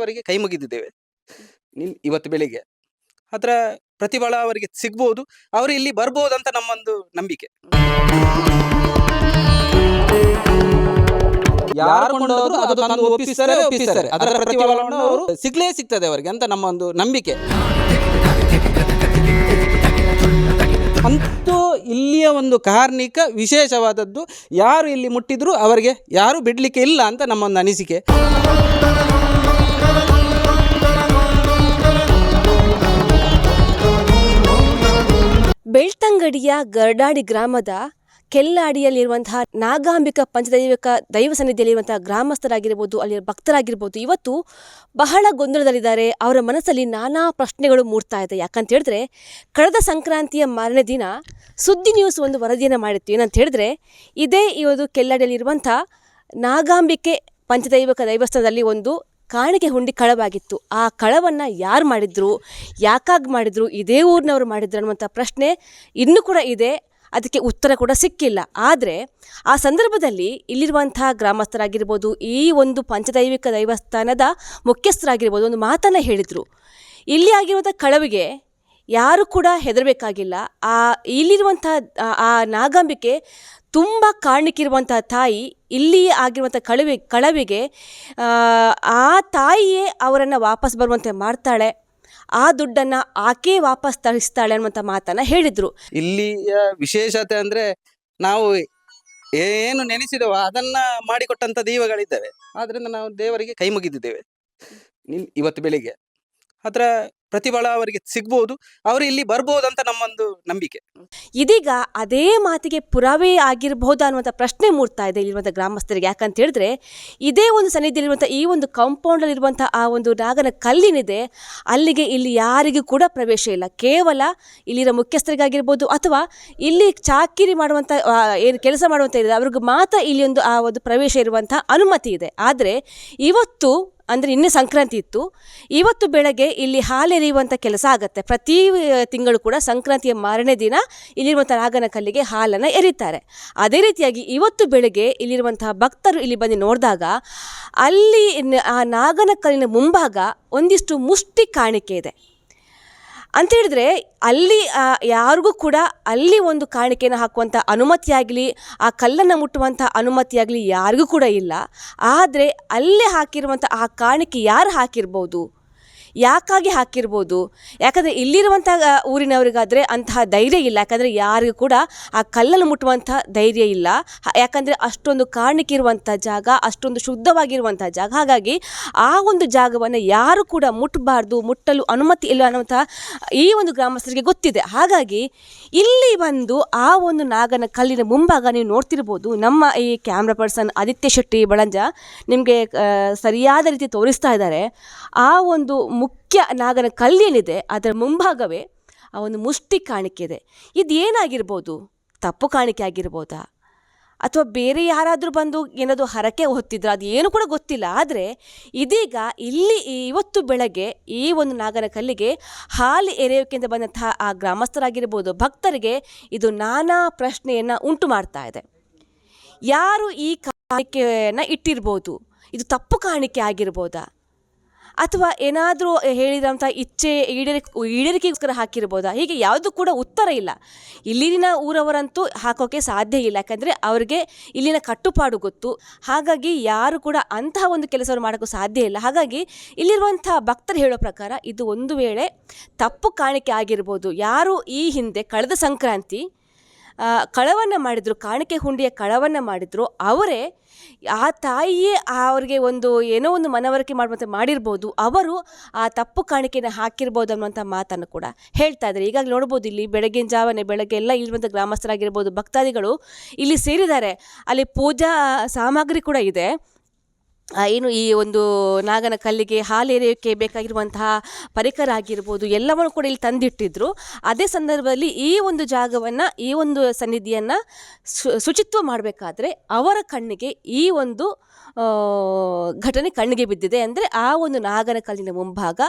ದೇವರಿಗೆ ಕೈ ಮುಗಿದಿದ್ದೇವೆ. ನಿನ್ ಇವತ್ತು ಬೆಳಿಗ್ಗೆ. ಅದರ ಪ್ರತಿಫಲ ಅವರಿಗೆ ಸಿಗ್ಬೋದು. ಅವರು ಇಲ್ಲಿ ಬರ್ಬೋದು ಅಂತ ನಮ್ಮೊಂದು ನಂಬಿಕೆ. ಯಾರು ಕೊಂಡೋದ್ರು ಅದು ತಂದು ಒಪ್ಪಿಸ್ತಾರೆ ಒಪ್ಪಿಸ್ತಾರೆ. ಅದರ ಪ್ರತಿಫಲವನ್ನು ಅವರು ಸಿಗ್ಲೇ ಸಿಗ್ತದೆ ಅವರಿಗೆ ಅಂತ ನಮ್ಮ ಒಂದು ನಂಬಿಕೆ. ಅಂತೂ ಇಲ್ಲಿಯ ಒಂದು ಕಾರ್ಣಿಕ ವಿಶೇಷವಾದದ್ದು ಯಾರು ಇಲ್ಲಿ ಮುಟ್ಟಿದ್ರು ಅವರಿಗೆ ಯಾರು ಬಿಡ್ಲಿಕ್ಕೆ ಇಲ್ಲ ಅಂತ ನಮ್ಮ ಒಂದು ಅನಿಸಿಕೆ. ಬೆಳ್ತಂಗಡಿಯ ಗರ್ಡಾಡಿ ಗ್ರಾಮದ ಕೆಲ್ಲಾಡಿಯಲ್ಲಿರುವಂತಹ ನಾಗಾಂಬಿಕ ಪಂಚದೈವಿಕ ದೈವ ಸನ್ನಿಧಿಯಲ್ಲಿರುವಂತಹ ಗ್ರಾಮಸ್ಥರಾಗಿರ್ಬೋದು ಅಲ್ಲಿಯ ಭಕ್ತರಾಗಿರ್ಬೋದು, ಇವತ್ತು ಬಹಳ ಗೊಂದಲದಲ್ಲಿದ್ದಾರೆ. ಅವರ ಮನಸ್ಸಲ್ಲಿ ನಾನಾ ಪ್ರಶ್ನೆಗಳು ಮೂಡ್ತಾ ಇದೆ. ಯಾಕಂತ ಹೇಳಿದ್ರೆ, ಕಳೆದ ಸಂಕ್ರಾಂತಿಯ ಮಾರನೇ ದಿನ ಸುದ್ದಿ ನ್ಯೂಸ್ ಒಂದು ವರದಿಯನ್ನು ಮಾಡಿತ್ತು. ಏನಂತ ಹೇಳಿದ್ರೆ, ಇದೇ ಇವತ್ತು ಕೆಲ್ಲಾಡಿಯಲ್ಲಿರುವಂಥ ನಾಗಾಂಬಿಕೆ ಪಂಚದೈವಿಕ ದೈವಸ್ಥಾನದಲ್ಲಿ ಒಂದು ಕಾಣಿಕೆ ಹುಂಡಿ ಕಳವಾಗಿತ್ತು. ಆ ಕಳವನ್ನು ಯಾರು ಮಾಡಿದ್ರು, ಯಾಕಾಗಿ ಮಾಡಿದ್ರು, ಇದೇ ಊರಿನವರು ಮಾಡಿದ್ರು ಅನ್ನುವಂಥ ಪ್ರಶ್ನೆ ಇನ್ನೂ ಕೂಡ ಇದೆ. ಅದಕ್ಕೆ ಉತ್ತರ ಕೂಡ ಸಿಕ್ಕಿಲ್ಲ. ಆದರೆ ಆ ಸಂದರ್ಭದಲ್ಲಿ ಇಲ್ಲಿರುವಂತಹ ಗ್ರಾಮಸ್ಥರಾಗಿರ್ಬೋದು, ಈ ಒಂದು ಪಂಚದೈವಿಕ ದೈವಸ್ಥಾನದ ಮುಖ್ಯಸ್ಥರಾಗಿರ್ಬೋದು ಒಂದು ಮಾತನ್ನು ಹೇಳಿದರು. ಇಲ್ಲಿ ಆಗಿರುವಂಥ ಕಳವಿಗೆ ಯಾರು ಕೂಡ ಹೆದರಬೇಕಾಗಿಲ್ಲ. ಆ ಇಲ್ಲಿರುವಂಥ ಆ- ನಾಗಾಂಬಿಕೆ ತುಂಬ ಕಾರಣಕ್ಕಿರುವಂಥ ತಾಯಿ ಇಲ್ಲಿ ಆಗಿರುವಂಥ ಕಳವೆ ಕಳವಿಗೆ ಆ, ತಾಯಿಯೇ ಅವರನ್ನು ವಾಪಸ್ ಬರುವಂತೆ ಮಾಡ್ತಾಳೆ. ಆ ದುಡ್ಡನ್ನು ಆಕೆ ವಾಪಸ್ ತರಿಸ್ತಾಳೆ ಅನ್ನುವಂಥ ಮಾತನ್ನು ಹೇಳಿದರು. ಇಲ್ಲಿಯ ವಿಶೇಷತೆ ಅಂದ್ರೆ ನಾವು ಏನು ನೆನೆಸಿದೆವೋ ಅದನ್ನ ಮಾಡಿಕೊಟ್ಟಂತ ದೈವಗಳಿದ್ದಾವೆ. ಆದ್ರಿಂದ ನಾವು ದೇವರಿಗೆ ಕೈ ಮುಗಿದಿದ್ದೇವೆ. ಇವತ್ತು ಬೆಳಿಗ್ಗೆ. ಅದರ ಪ್ರತಿಫಲ ಅವರಿಗೆ ಸಿಗ್ಬೋದು, ಅವರು ಇಲ್ಲಿ ಬರ್ಬೋದು ಅಂತ ನಮ್ಮೊಂದು ನಂಬಿಕೆ. ಇದೀಗ ಅದೇ ಮಾತಿಗೆ ಪುರಾವೆ ಆಗಿರಬಹುದು ಅನ್ನುವಂಥ ಪ್ರಶ್ನೆ ಮೂಡ್ತಾ ಇದೆ ಇಲ್ಲಿರುವಂಥ ಗ್ರಾಮಸ್ಥರಿಗೆ. ಯಾಕಂತ ಹೇಳಿದ್ರೆ, ಇದೇ ಒಂದು ಸನ್ನಿಧಿಯಲ್ಲಿರುವಂಥ ಈ ಒಂದು ಕಾಂಪೌಂಡಲ್ಲಿರುವಂಥ ಆ ಒಂದು ನಾಗನ ಕಲ್ಲಿನಿದೆ. ಅಲ್ಲಿಗೆ ಇಲ್ಲಿ ಯಾರಿಗೂ ಕೂಡ ಪ್ರವೇಶ ಇಲ್ಲ. ಕೇವಲ ಇಲ್ಲಿರೋ ಮುಖ್ಯಸ್ಥರಿಗಾಗಿರ್ಬೋದು ಅಥವಾ ಇಲ್ಲಿ ಚಾಕಿರಿ ಮಾಡುವಂಥ ಏನು ಕೆಲಸ ಮಾಡುವಂಥ ಇದೆ ಅವ್ರಿಗೆ ಮಾತ್ರ ಇಲ್ಲಿ ಒಂದು ಆ ಒಂದು ಪ್ರವೇಶ ಇರುವಂಥ ಅನುಮತಿ ಇದೆ. ಆದರೆ ಇವತ್ತು ಅಂದರೆ ನಿನ್ನೆ ಸಂಕ್ರಾಂತಿ ಇತ್ತು. ಇವತ್ತು ಬೆಳಗ್ಗೆ ಇಲ್ಲಿ ಹಾಲೆರೆಯುವಂಥ ಕೆಲಸ ಆಗುತ್ತೆ. ಪ್ರತಿ ತಿಂಗಳು ಕೂಡ ಸಂಕ್ರಾಂತಿಯ ಮಾರನೇ ದಿನ ಇಲ್ಲಿರುವಂಥ ನಾಗನ ಕಲ್ಲಿಗೆ ಹಾಲನ್ನು ಎರಿತಾರೆ. ಅದೇ ರೀತಿಯಾಗಿ ಇವತ್ತು ಬೆಳಗ್ಗೆ ಇಲ್ಲಿರುವಂತಹ ಭಕ್ತರು ಇಲ್ಲಿ ಬಂದು ನೋಡಿದಾಗ ಅಲ್ಲಿ ಆ ನಾಗನ ಕಲ್ಲಿನ ಮುಂಭಾಗ ಒಂದಿಷ್ಟು ಮುಷ್ಟಿ ಕಾಣಿಕೆ ಇದೆ. ಅಂತ ಹೇಳಿದ್ರೆ ಅಲ್ಲಿ ಯಾರಿಗೂ ಕೂಡ ಅಲ್ಲಿ ಒಂದು ಕಾಣಿಕೆಯನ್ನು ಹಾಕುವಂಥ ಅನುಮತಿಯಾಗಲಿ ಆ ಕಲ್ಲನ್ನು ಮುಟ್ಟುವಂಥ ಅನುಮತಿಯಾಗಲಿ ಯಾರಿಗೂ ಕೂಡ ಇಲ್ಲ. ಆದರೆ ಅಲ್ಲೇ ಹಾಕಿರುವಂಥ ಆ ಕಾಣಿಕೆ ಯಾರು ಹಾಕಿರ್ಬೋದು? ಯಾಕಾಗಿ ಹಾಕಿರ್ಬೋದು? ಯಾಕಂದರೆ ಇಲ್ಲಿರುವಂಥ ಊರಿನವರಿಗಾದರೆ ಅಂತಹ ಧೈರ್ಯ ಇಲ್ಲ. ಯಾಕಂದರೆ ಯಾರಿಗೂ ಕೂಡ ಆ ಕಲ್ಲನ್ನು ಮುಟ್ಟುವಂಥ ಧೈರ್ಯ ಇಲ್ಲ. ಯಾಕಂದರೆ ಅಷ್ಟೊಂದು ಕಾಣಿಕೆ ಇರುವಂಥ ಜಾಗ, ಅಷ್ಟೊಂದು ಶುದ್ಧವಾಗಿರುವಂಥ ಜಾಗ. ಹಾಗಾಗಿ ಆ ಒಂದು ಜಾಗವನ್ನು ಯಾರು ಕೂಡ ಮುಟ್ಟಬಾರ್ದು ಮುಟ್ಟಲು ಅನುಮತಿ ಇಲ್ಲ ಅನ್ನುವಂಥ ಈ ಒಂದು ಗ್ರಾಮಸ್ಥರಿಗೆ ಗೊತ್ತಿದೆ. ಹಾಗಾಗಿ ಇಲ್ಲಿ ಬಂದು ಆ ಒಂದು ನಾಗನ ಕಲ್ಲಿನ ಮುಂಭಾಗ ನೀವು ನೋಡ್ತಿರ್ಬೋದು. ನಮ್ಮ ಈ ಕ್ಯಾಮ್ರಾ ಪರ್ಸನ್ ಆದಿತ್ಯ ಶೆಟ್ಟಿ ಬಳಂಜ ನಿಮಗೆ ಸರಿಯಾದ ರೀತಿ ತೋರಿಸ್ತಾ ಇದ್ದಾರೆ. ಆ ಒಂದು ಮುಖ್ಯ ನಾಗನ ಕಲ್ಲೇನಿದೆ ಅದರ ಮುಂಭಾಗವೇ ಆ ಒಂದು ಮುಷ್ಟಿ ಕಾಣಿಕೆ ಇದೆ. ಇದು ಏನಾಗಿರ್ಬೋದು ತಪ್ಪು ಕಾಣಿಕೆ ಆಗಿರ್ಬೋದಾ? ಅಥವಾ ಬೇರೆ ಯಾರಾದರೂ ಬಂದು ಏನಾದರೂ ಹರಕೆ ಹೊತ್ತಿದ್ರು? ಅದು ಏನು ಕೂಡ ಗೊತ್ತಿಲ್ಲ. ಆದರೆ ಇದೀಗ ಇಲ್ಲಿ ಇವತ್ತು ಬೆಳಗ್ಗೆ ಈ ಒಂದು ನಾಗನ ಕಲ್ಲಿಗೆ ಹಾಲು ಎರೆಯೋಕ್ಕಿಂತ ಬಂದಂತಹ ಆ ಗ್ರಾಮಸ್ಥರಾಗಿರ್ಬೋದು, ಭಕ್ತರಿಗೆ ಇದು ನಾನಾ ಪ್ರಶ್ನೆಯನ್ನು ಉಂಟು ಮಾಡ್ತಾ ಇದೆ. ಯಾರು ಈ ಕಾಣಿಕೆಯನ್ನು ಇಟ್ಟಿರ್ಬೋದು? ಇದು ತಪ್ಪು ಕಾಣಿಕೆ ಆಗಿರ್ಬೋದಾ? ಅಥವಾ ಏನಾದರೂ ಹೇಳಿದಂಥ ಇಚ್ಛೆ ಈಡೇರಿ ಈಡೇರಿಕೆಗೋಸ್ಕರ ಹಾಕಿರ್ಬೋದಾ? ಹೀಗೆ ಯಾವುದು ಕೂಡ ಉತ್ತರ ಇಲ್ಲ. ಇಲ್ಲಿನ ಊರವರಂತೂ ಹಾಕೋಕ್ಕೆ ಸಾಧ್ಯ ಇಲ್ಲ. ಯಾಕಂದರೆ ಅವರಿಗೆ ಇಲ್ಲಿನ ಕಟ್ಟುಪಾಡು ಗೊತ್ತು. ಹಾಗಾಗಿ ಯಾರು ಕೂಡ ಅಂತಹ ಒಂದು ಕೆಲಸವನ್ನು ಮಾಡೋಕ್ಕೂ ಸಾಧ್ಯ ಇಲ್ಲ. ಹಾಗಾಗಿ ಇಲ್ಲಿರುವಂಥ ಭಕ್ತರು ಹೇಳೋ ಪ್ರಕಾರ ಇದು ಒಂದು ವೇಳೆ ತಪ್ಪು ಕಾಣಿಕೆ ಆಗಿರ್ಬೋದು. ಯಾರು ಈ ಹಿಂದೆ ಕಳೆದ ಸಂಕ್ರಾಂತಿ ಕಳವನ್ನು ಮಾಡಿದರು, ಕಾಣಿಕೆ ಹುಂಡಿಯ ಕಳವನ್ನು ಮಾಡಿದರು, ಅವರೇ ಆ ತಾಯಿಯೇ ಅವರಿಗೆ ಒಂದು ಏನೋ ಒಂದು ಮನವರಿಕೆ ಮಾಡುವಂತೆ ಮಾಡಿರ್ಬೋದು, ಅವರು ಆ ತಪ್ಪು ಕಾಣಿಕೆನ ಹಾಕಿರ್ಬೋದು ಅನ್ನುವಂಥ ಮಾತನ್ನು ಕೂಡ ಹೇಳ್ತಾ ಇದ್ದಾರೆ. ಈಗಾಗಲೇ ನೋಡ್ಬೋದು, ಇಲ್ಲಿ ಬೆಳಗಿನ ಜಾವನೆ, ಬೆಳಗ್ಗೆ ಎಲ್ಲ ಇಲ್ಲಿರುವಂಥ ಗ್ರಾಮಸ್ಥರಾಗಿರ್ಬೋದು, ಭಕ್ತಾದಿಗಳು ಇಲ್ಲಿ ಸೇರಿದ್ದಾರೆ. ಅಲ್ಲಿ ಪೂಜಾ ಸಾಮಗ್ರಿ ಕೂಡ ಇದೆ. ಏನು ಈ ಒಂದು ನಾಗನ ಕಲ್ಲಿಗೆ ಹಾಲೆರೆಯೋಕ್ಕೆ ಬೇಕಾಗಿರುವಂತಹ ಪರಿಕರ ಆಗಿರ್ಬೋದು, ಎಲ್ಲವನ್ನು ಕೂಡ ಇಲ್ಲಿ ತಂದಿಟ್ಟಿದ್ರು. ಅದೇ ಸಂದರ್ಭದಲ್ಲಿ ಈ ಒಂದು ಜಾಗವನ್ನು, ಈ ಒಂದು ಸನ್ನಿಧಿಯನ್ನು ಶುಚಿತ್ವ ಮಾಡಬೇಕಾದ್ರೆ ಅವರ ಕಣ್ಣಿಗೆ ಈ ಒಂದು ಘಟನೆ ಕಣ್ಣಿಗೆ ಬಿದ್ದಿದೆ ಅಂದರೆ ಆ ಒಂದು ನಾಗನ ಕಲ್ಲಿನ ಮುಂಭಾಗ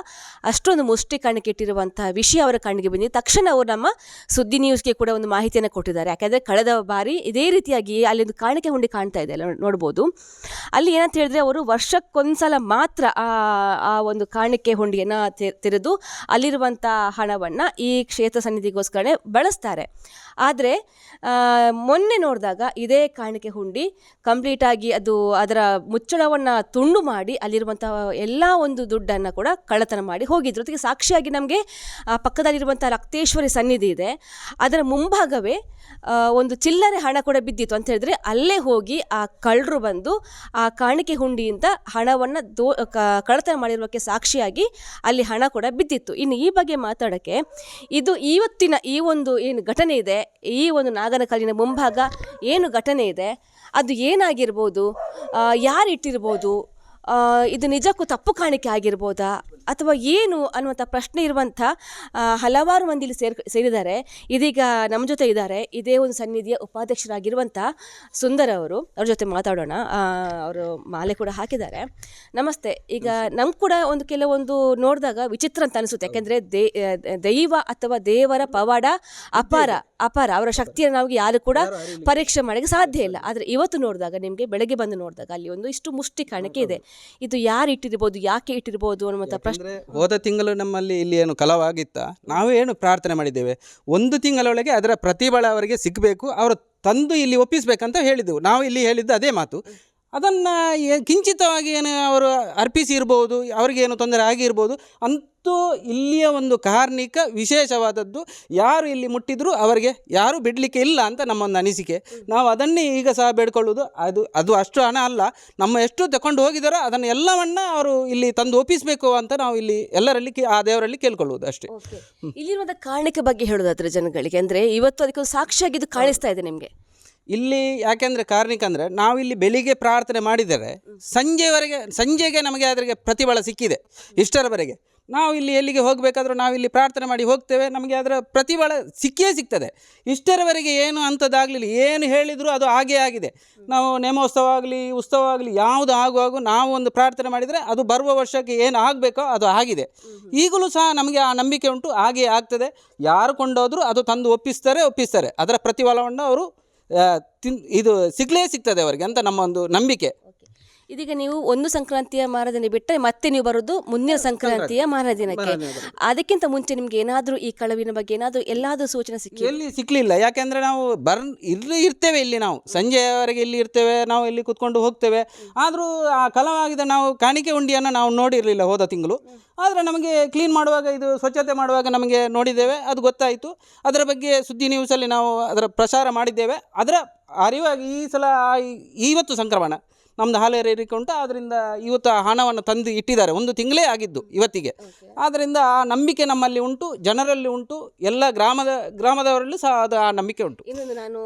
ಅಷ್ಟೊಂದು ಮುಷ್ಟಿ ಕಣ್ಣಿಗೆ ಇಟ್ಟಿರುವಂತಹ ವಿಷಯ ಅವರ ಕಣ್ಣಿಗೆ ಬಂದಿದೆ. ತಕ್ಷಣ ಅವರು ನಮ್ಮ ಸುದ್ದಿ ನ್ಯೂಸ್ಗೆ ಕೂಡ ಒಂದು ಮಾಹಿತಿಯನ್ನು ಕೊಟ್ಟಿದ್ದಾರೆ. ಯಾಕೆಂದರೆ ಕಳೆದ ಬಾರಿ ಇದೇ ರೀತಿಯಾಗಿ ಅಲ್ಲಿ ಒಂದು ಕಾಣಿಕೆ ಹುಂಡಿ ಕಾಣ್ತಾ ಇದೆ ನೋಡ್ಬೋದು. ಅಲ್ಲಿ ಏನಂತ ಹೇಳಿದ್ರೆ ಅವರು ವರ್ಷಕ್ಕೊಂದ್ಸಲ ಮಾತ್ರ ಆ ಆ ಒಂದು ಕಾಣಿಕೆ ಹುಂಡಿಯನ್ನು ತೆರೆದು ಅಲ್ಲಿರುವಂಥ ಹಣವನ್ನು ಈ ಕ್ಷೇತ್ರ ಸನ್ನಿಧಿಗೋಸ್ಕರನೇ ಬಳಸ್ತಾರೆ. ಆದರೆ ಮೊನ್ನೆ ನೋಡಿದಾಗ ಇದೇ ಕಾಣಿಕೆ ಹುಂಡಿ ಕಂಪ್ಲೀಟಾಗಿ ಅದು ಅದರ ಮುಚ್ಚಳವನ್ನು ತುಂಡು ಮಾಡಿ ಅಲ್ಲಿರುವಂಥ ಎಲ್ಲ ಒಂದು ದುಡ್ಡನ್ನು ಕೂಡ ಕಳ್ಳತನ ಮಾಡಿ ಹೋಗಿದ್ರು. ಅದಕ್ಕೆ ಸಾಕ್ಷಿಯಾಗಿ ನಮಗೆ ಆ ಪಕ್ಕದಲ್ಲಿರುವಂಥ ರಕ್ತೇಶ್ವರಿ ಸನ್ನಿಧಿ ಇದೆ. ಅದರ ಮುಂಭಾಗವೇ ಒಂದು ಚಿಲ್ಲರೆ ಹಣ ಕೂಡ ಬಿದ್ದಿತ್ತು ಅಂತ ಹೇಳಿದ್ರೆ ಅಲ್ಲೇ ಹೋಗಿ ಆ ಕಳ್ಳರು ಬಂದು ಆ ಕಾಣಿಕೆ ಹುಂಡಿಯಿಂದ ಹಣವನ್ನು ದೋ ಕಳ್ಳತನ ಮಾಡಿರುವಕ್ಕೆ ಸಾಕ್ಷಿಯಾಗಿ ಅಲ್ಲಿ ಹಣ ಕೂಡ ಬಿದ್ದಿತ್ತು. ಇನ್ನು ಈ ಬಗ್ಗೆ ಮಾತಾಡೋಕ್ಕೆ ಇದು ಇವತ್ತಿನ ಈ ಒಂದು ಏನು ಘಟನೆ ಇದೆ, ಈ ಒಂದು ನಾಗನ ಕಲ್ಲಿನ ಮುಂಭಾಗ ಏನು ಘಟನೆ ಇದೆ ಅದು ಏನಾಗಿರ್ಬೋದು? ಯಾರು ಇಟ್ಟಿರ್ಬೋದು ಇದು ನಿಜಕ್ಕೂ ತಪ್ಪು ಕಾಣಿಕೆ ಆಗಿರ್ಬೋದಾ? ಅಥವಾ ಏನು ಅನ್ನುವಂಥ ಪ್ರಶ್ನೆ ಇರುವಂಥ ಹಲವಾರು ಮಂದಿ ಇಲ್ಲಿ ಸೇರ್ ಸೇರಿದ್ದಾರೆ. ಇದೀಗ ನಮ್ಮ ಜೊತೆ ಇದ್ದಾರೆ. ಇದೇ ಒಂದು ಸನ್ನಿಧಿಯ ಉಪಾಧ್ಯಕ್ಷರಾಗಿರುವಂಥ ಸುಂದರ ಅವರು. ಅವ್ರ ಜೊತೆ ಮಾತಾಡೋಣ. ಅವರು ಮಾಲೆ ಕೂಡ ಹಾಕಿದ್ದಾರೆ. ನಮಸ್ತೆ. ಈಗ ನಮ್ಗೆ ಕೂಡ ಒಂದು ಕೆಲವೊಂದು ನೋಡಿದಾಗ ವಿಚಿತ್ರ ಅಂತ ಅನಿಸುತ್ತೆ. ಯಾಕೆಂದರೆ ದೇ ದೈವ ಅಥವಾ ದೇವರ ಪವಾಡ ಅಪಾರ. ಅಪಾರ ಅವರ ಶಕ್ತಿಯನ್ನು ನಾವು ಯಾರು ಕೂಡ ಪರೀಕ್ಷೆ ಮಾಡೋಕ್ಕೆ ಸಾಧ್ಯ ಇಲ್ಲ. ಆದರೆ ಇವತ್ತು ನೋಡಿದಾಗ ನಿಮಗೆ ಬೆಳಗ್ಗೆ ಬಂದು ನೋಡಿದಾಗ ಅಲ್ಲಿ ಒಂದು ಇಷ್ಟು ಮುಷ್ಟಿ ಕಾಣಿಕೆ ಇದೆ. ಇದು ಯಾರು ಇಟ್ಟಿರ್ಬೋದು ಯಾಕೆ ಇಟ್ಟಿರ್ಬೋದು ಅನ್ನುವಂಥ ಪ್ರಶ್ನೆ. ಹೋದ ತಿಂಗಳು ನಮ್ಮಲ್ಲಿ ಇಲ್ಲಿ ಏನು ಕಲವಾಗಿತ್ತಾ ನಾವು ಏನು ಪ್ರಾರ್ಥನೆ ಮಾಡಿದ್ದೇವೆ? ಒಂದು ತಿಂಗಳೊಳಗೆ ಅದರ ಪ್ರತಿಫಲ ಅವರಿಗೆ ಸಿಗಬೇಕು ಅವರು ತಂದು ಇಲ್ಲಿ ಒಪ್ಪಿಸಬೇಕಂತ ಹೇಳಿದೆವು ನಾವು ಇಲ್ಲಿ ಹೇಳಿದ್ದು ಅದೇ ಮಾತು. ಅದನ್ನು ಕಿಂಚಿತವಾಗಿ ಏನು ಅವರು ಅರ್ಪಿಸಿರ್ಬೋದು, ಅವರಿಗೇನು ತೊಂದರೆ ಆಗಿರ್ಬೋದು, ಅಂತೂ ಇಲ್ಲಿಯ ಒಂದು ಕಾರ್ಣಿಕ ವಿಶೇಷವಾದದ್ದು, ಯಾರು ಇಲ್ಲಿ ಮುಟ್ಟಿದರೂ ಅವರಿಗೆ ಯಾರು ಬಿಡಲಿಕ್ಕೆ ಇಲ್ಲ ಅಂತ ನಮ್ಮೊಂದು ಅನಿಸಿಕೆ. ನಾವು ಅದನ್ನೇ ಈಗ ಸಹ ಬೇಡ್ಕೊಳ್ಳೋದು ಅದು ಅದು ಅಷ್ಟು ಹಣ ಅಲ್ಲ. ನಮ್ಮ ಎಷ್ಟು ತಗೊಂಡು ಹೋಗಿದಾರೋ ಅದನ್ನು ಎಲ್ಲವನ್ನ ಅವರು ಇಲ್ಲಿ ತಂದು ಒಪ್ಪಿಸಬೇಕು ಅಂತ ನಾವು ಇಲ್ಲಿ ಎಲ್ಲರಲ್ಲಿ ಆ ದೇವರಲ್ಲಿ ಕೇಳ್ಕೊಳ್ಳುವುದು ಅಷ್ಟೇ. ಇಲ್ಲಿರುವಂಥ ಕಾರ್ಣಿಕ ಬಗ್ಗೆ ಹೇಳೋದಾದ್ರೆ ಜನಗಳಿಗೆ, ಅಂದರೆ ಇವತ್ತು ಅದಕ್ಕೆ ಒಂದು ಸಾಕ್ಷಿಯಾಗಿದ್ದು ಕಾಣಿಸ್ತಾ ಇದೆ ನಿಮಗೆ. ಇಲ್ಲಿ ಯಾಕೆಂದರೆ ಕಾರ್ಣಿಕ ಅಂದರೆ ನಾವು ಇಲ್ಲಿ ಬೆಳಿಗ್ಗೆ ಪ್ರಾರ್ಥನೆ ಮಾಡಿದರೆ ಸಂಜೆವರೆಗೆ ಸಂಜೆಗೆ ನಮಗೆ ಅದರಿಗೆ ಪ್ರತಿಫಲ ಸಿಕ್ಕಿದೆ ಇಷ್ಟರವರೆಗೆ. ನಾವು ಇಲ್ಲಿ ಎಲ್ಲಿಗೆ ಹೋಗಬೇಕಾದ್ರೂ ನಾವು ಇಲ್ಲಿ ಪ್ರಾರ್ಥನೆ ಮಾಡಿ ಹೋಗ್ತೇವೆ ನಮಗೆ ಅದರ ಪ್ರತಿಫಲ ಸಿಕ್ಕೇ ಸಿಗ್ತದೆ. ಇಷ್ಟರವರೆಗೆ ಏನು ಅಂಥದ್ದಾಗಲಿಲ್ಲ ಏನು ಹೇಳಿದರೂ ಅದು ಹಾಗೇ ಆಗಿದೆ. ನಾವು ನೇಮೋತ್ಸವ ಆಗಲಿ ಉತ್ಸವ ಆಗಲಿ ಯಾವುದು ಆಗುವಾಗ ನಾವು ಒಂದು ಪ್ರಾರ್ಥನೆ ಮಾಡಿದರೆ ಅದು ಬರುವ ವರ್ಷಕ್ಕೆ ಏನು ಆಗಬೇಕೋ ಅದು ಆಗಿದೆ. ಈಗಲೂ ಸಹ ನಮಗೆ ಆ ನಂಬಿಕೆ ಉಂಟು ಹಾಗೇ ಆಗ್ತದೆ. ಯಾರು ಕೊಂಡೋದ್ರು ಅದು ತಂದು ಒಪ್ಪಿಸ್ತಾರೆ ಒಪ್ಪಿಸ್ತಾರೆ. ಅದರ ಪ್ರತಿಫಲವನ್ನು ಅವರು ತಿನ್ ಇದು ಸಿಗಲೇ ಸಿಗ್ತದೆ ಅವರಿಗೆ ಅಂತ ನಮ್ಮ ಒಂದು ನಂಬಿಕೆ. ಇದೀಗ ನೀವು ಒಂದು ಸಂಕ್ರಾಂತಿಯ ಮಾರದಿನ ಬಿಟ್ಟರೆ ಮತ್ತೆ ನೀವು ಬರೋದು ಮುಂದಿನ ಸಂಕ್ರಾಂತಿಯ ಮಾರದಿನಕ್ಕೆ ಅದಕ್ಕಿಂತ ಮುಂಚೆ ನಿಮ್ಗೆ ಏನಾದರೂ ಈ ಕಳವಿನ ಬಗ್ಗೆ ಏನಾದರೂ ಎಲ್ಲಾದರೂ ಸೂಚನೆ ಸಿಕ್ಕಿ ಎಲ್ಲಿ ಸಿಕ್ಕಲಿಲ್ಲ ಯಾಕೆಂದ್ರೆ ನಾವು ಬರ್ ಇಲ್ಲಿ ಇರ್ತೇವೆ ಇಲ್ಲಿ ನಾವು. ಸಂಜೆಯವರೆಗೆ ಇಲ್ಲಿ ಇರ್ತೇವೆ ನಾವು ಇಲ್ಲಿ ಕುತ್ಕೊಂಡು ಹೋಗ್ತೇವೆ. ಆದರೂ ಆ ಕಲವಾಗಿದ ನಾವು ಕಾಣಿಕೆ ಉಂಡಿಯನ್ನು ನಾವು ನೋಡಿರಲಿಲ್ಲ ಹೋದ ತಿಂಗಳು. ಆದರೆ ನಮಗೆ ಕ್ಲೀನ್ ಮಾಡುವಾಗ ಇದು ಸ್ವಚ್ಛತೆ ಮಾಡುವಾಗ ನಮಗೆ ನೋಡಿದ್ದೇವೆ ಅದು ಗೊತ್ತಾಯಿತು. ಅದರ ಬಗ್ಗೆ ಸುದ್ದಿ ನ್ಯೂಸಲ್ಲಿ ನಾವು ಅದರ ಪ್ರಸಾರ ಮಾಡಿದ್ದೇವೆ. ಅದರ ಅರಿವಾಗಿ ಈ ಸಲ ಇವತ್ತು ಸಂಕ್ರಮಣ. ನಮ್ಮದು ಹಾಲೇರಿಕೆ ಉಂಟು. ಆದ್ದರಿಂದ ಇವತ್ತು ಆ ಹಣವನ್ನು ತಂದು ಇಟ್ಟಿದ್ದಾರೆ. ಒಂದು ತಿಂಗಳೇ ಆಗಿದ್ದು ಇವತ್ತಿಗೆ. ಆದ್ದರಿಂದ ಆ ನಂಬಿಕೆ ನಮ್ಮಲ್ಲಿ ಉಂಟು ಜನರಲ್ಲಿ ಉಂಟು ಎಲ್ಲ ಗ್ರಾಮದ ಗ್ರಾಮದವರಲ್ಲೂ ಸಹ ಅದು ಆ ನಂಬಿಕೆ ಉಂಟು. ಇನ್ನೊಂದು ನಾನು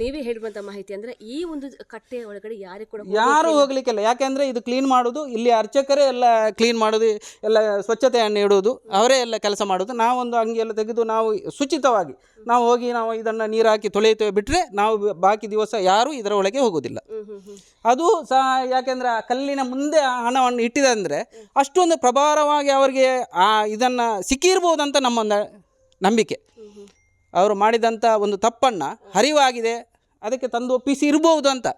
ನೀವೇ ಹೇಳುವಂಥ ಮಾಹಿತಿ ಅಂದರೆ ಈ ಒಂದು ಕಟ್ಟೆ ಒಳಗಡೆ ಯಾರು ಕೂಡ ಯಾರು ಹೋಗ್ಲಿಕ್ಕಿಲ್ಲ. ಯಾಕೆಂದ್ರೆ ಇದು ಕ್ಲೀನ್ ಮಾಡೋದು ಇಲ್ಲಿ ಅರ್ಚಕರೇ ಎಲ್ಲ ಕ್ಲೀನ್ ಮಾಡೋದು ಎಲ್ಲ ಸ್ವಚ್ಛತೆಯನ್ನು ಇಡುವುದು ಅವರೇ ಎಲ್ಲ ಕೆಲಸ ಮಾಡೋದು ನಾವೊಂದು ಅಂಗಿಯೆಲ್ಲ ತೆಗೆದು ನಾವು ಶುಚಿತವಾಗಿ ನಾವು ಹೋಗಿ ನಾವು ಇದನ್ನು ನೀರು ಹಾಕಿ ತೊಳೆಯುತ್ತೇವೆ ಬಿಟ್ಟರೆ ನಾವು ಬಾಕಿ ದಿವಸ ಯಾರೂ ಇದರ ಒಳಗೆ ಹೋಗೋದಿಲ್ಲ ಅದು ಸಹ ಯಾಕೆಂದ್ರೆ ಆ ಕಲ್ಲಿನ ಮುಂದೆ ಆ ಹಣವನ್ನು ಇಟ್ಟಿದೆ ಅಂದರೆ ಅಷ್ಟೊಂದು ಪ್ರಭಾರವಾಗಿ ಅವರಿಗೆ ಆ ಇದನ್ನು ಸಿಕ್ಕಿರ್ಬೋದಂತ ನಮ್ಮೊಂದು ನಂಬಿಕೆ. ಅವರು ಮಾಡಿದಂಥ ಒಂದು ತಪ್ಪನ್ನು ಹರಿವಾಗಿದೆ. ಅದಕ್ಕೆ ತಂದು ಒಪ್ಪಿಸಿ ಇರ್ಬೋದು ಅಂತ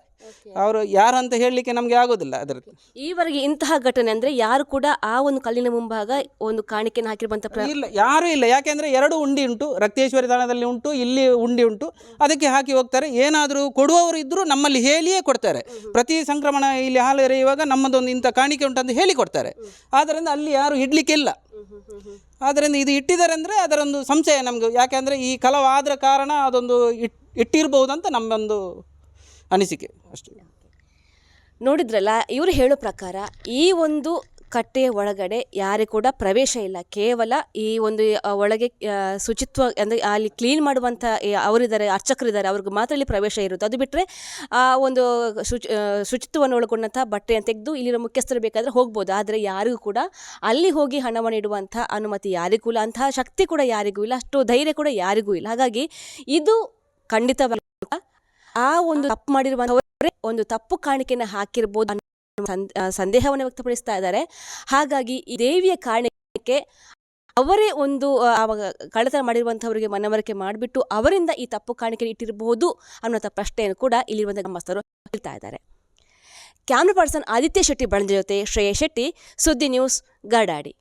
ಅವರು ಯಾರು ಅಂತ ಹೇಳಲಿಕ್ಕೆ ನಮಗೆ ಆಗೋದಿಲ್ಲ ಅದರಲ್ಲಿ ಈವರೆಗೆ ಇಂತಹ ಘಟನೆ ಅಂದರೆ ಯಾರು ಕೂಡ ಆ ಒಂದು ಕಲ್ಲಿನ ಮುಂಭಾಗ ಒಂದು ಕಾಣಿಕೆಯನ್ನು ಹಾಕಿರುವಂಥ ಇಲ್ಲ ಯಾರೂ ಇಲ್ಲ. ಯಾಕೆಂದರೆ ಎರಡು ಉಂಡಿ ಉಂಟು. ರಕ್ತೇಶ್ವರಿ ತಾಣದಲ್ಲಿ ಉಂಟು ಇಲ್ಲಿ ಉಂಡಿ ಉಂಟು. ಅದಕ್ಕೆ ಹಾಕಿ ಹೋಗ್ತಾರೆ. ಏನಾದರೂ ಕೊಡುವವರು ಇದ್ದರೂ ನಮ್ಮಲ್ಲಿ ಹೇಳಿಯೇ ಕೊಡ್ತಾರೆ. ಪ್ರತಿ ಸಂಕ್ರಮಣ ಇಲ್ಲಿ ಹಾಲು ಎರೆಯುವಾಗ ನಮ್ಮದೊಂದು ಇಂಥ ಕಾಣಿಕೆ ಉಂಟು ಅಂತ ಹೇಳಿ ಕೊಡ್ತಾರೆ. ಆದ್ದರಿಂದ ಅಲ್ಲಿ ಯಾರು ಇಡಲಿಕ್ಕಿಲ್ಲ. ಆದ್ದರಿಂದ ಇದು ಇಟ್ಟಿದ್ದಾರೆ ಅಂದರೆ ಅದರೊಂದು ಸಂಶಯ ನಮಗೆ. ಯಾಕೆಂದರೆ ಈ ಕಲವಾದ ಕಾರಣ ಅದೊಂದು ಇಟ್ ಅಂತ ನಮ್ಮೊಂದು ಅನಿಸಿಕೆ. ಅಷ್ಟೇ. ನೋಡಿದ್ರಲ್ಲ, ಇವರು ಹೇಳೋ ಪ್ರಕಾರ ಈ ಒಂದು ಕಟ್ಟೆಯ ಒಳಗಡೆ ಯಾರಿಗೂ ಕೂಡ ಪ್ರವೇಶ ಇಲ್ಲ. ಕೇವಲ ಈ ಒಂದು ಒಳಗೆ ಶುಚಿತ್ವ, ಅಂದರೆ ಅಲ್ಲಿ ಕ್ಲೀನ್ ಮಾಡುವಂಥ ಅವರಿದ್ದಾರೆ, ಅರ್ಚಕರಿದ್ದಾರೆ, ಅವ್ರಿಗೆ ಮಾತ್ರ ಇಲ್ಲಿ ಪ್ರವೇಶ ಇರುತ್ತೆ ಅದು ಬಿಟ್ಟರೆ ಆ, ಒಂದು ಶುಚಿ ಶುಚಿತ್ವವನ್ನು ಒಳಗೊಂಡಂಥ ಬಟ್ಟೆಯನ್ನು ತೆಗೆದು ಇಲ್ಲಿರೋ ಮುಖ್ಯಸ್ಥರು ಬೇಕಾದರೆ ಹೋಗ್ಬೋದು. ಆದರೆ ಯಾರಿಗೂ ಕೂಡ ಅಲ್ಲಿ ಹೋಗಿ ಹಣವನ್ನು ಇಡುವಂಥ ಅನುಮತಿ ಯಾರಿಗೂ ಇಲ್ಲ. ಅಂತಹ ಶಕ್ತಿ ಕೂಡ ಯಾರಿಗೂ ಇಲ್ಲ. ಅಷ್ಟು ಧೈರ್ಯ ಕೂಡ ಯಾರಿಗೂ ಇಲ್ಲ. ಹಾಗಾಗಿ ಇದು ಖಂಡಿತವಾಗಿ ಆ ಒಂದು ತಪ್ಪು ಮಾಡಿರುವಂತವರೇ ಒಂದು ತಪ್ಪು ಕಾಣಿಕೆಯನ್ನು ಹಾಕಿರ್ಬೋದು ಸಂದೇಹವನ್ನು ವ್ಯಕ್ತಪಡಿಸ್ತಾ ಇದ್ದಾರೆ. ಹಾಗಾಗಿ ಈ ದೇವಿಯ ಕಾಣಿಕೆ ಅವರೇ ಒಂದು ಕಳ್ಳತನ ಮಾಡಿರುವಂಥವರಿಗೆ ಮನವರಿಕೆ ಮಾಡಿಬಿಟ್ಟು ಅವರಿಂದ ಈ ತಪ್ಪು ಕಾಣಿಕೆ ಇಟ್ಟಿರಬಹುದು ಅನ್ನೋಂಥ ಪ್ರಶ್ನೆಯನ್ನು ಕೂಡ ಇಲ್ಲಿರುವಂಥ ಗ್ರಾಮಸ್ಥರು ಹೇಳ್ತಾ ಇದ್ದಾರೆ. ಕ್ಯಾಮ್ರಾ ಪರ್ಸನ್ ಆದಿತ್ಯ ಶೆಟ್ಟಿ ಬಳಂಜ ಜೊತೆ ಶ್ರೇಯಾ ಶೆಟ್ಟಿ, ಸುದ್ದಿ ನ್ಯೂಸ್ ಗಡಾಡಿ.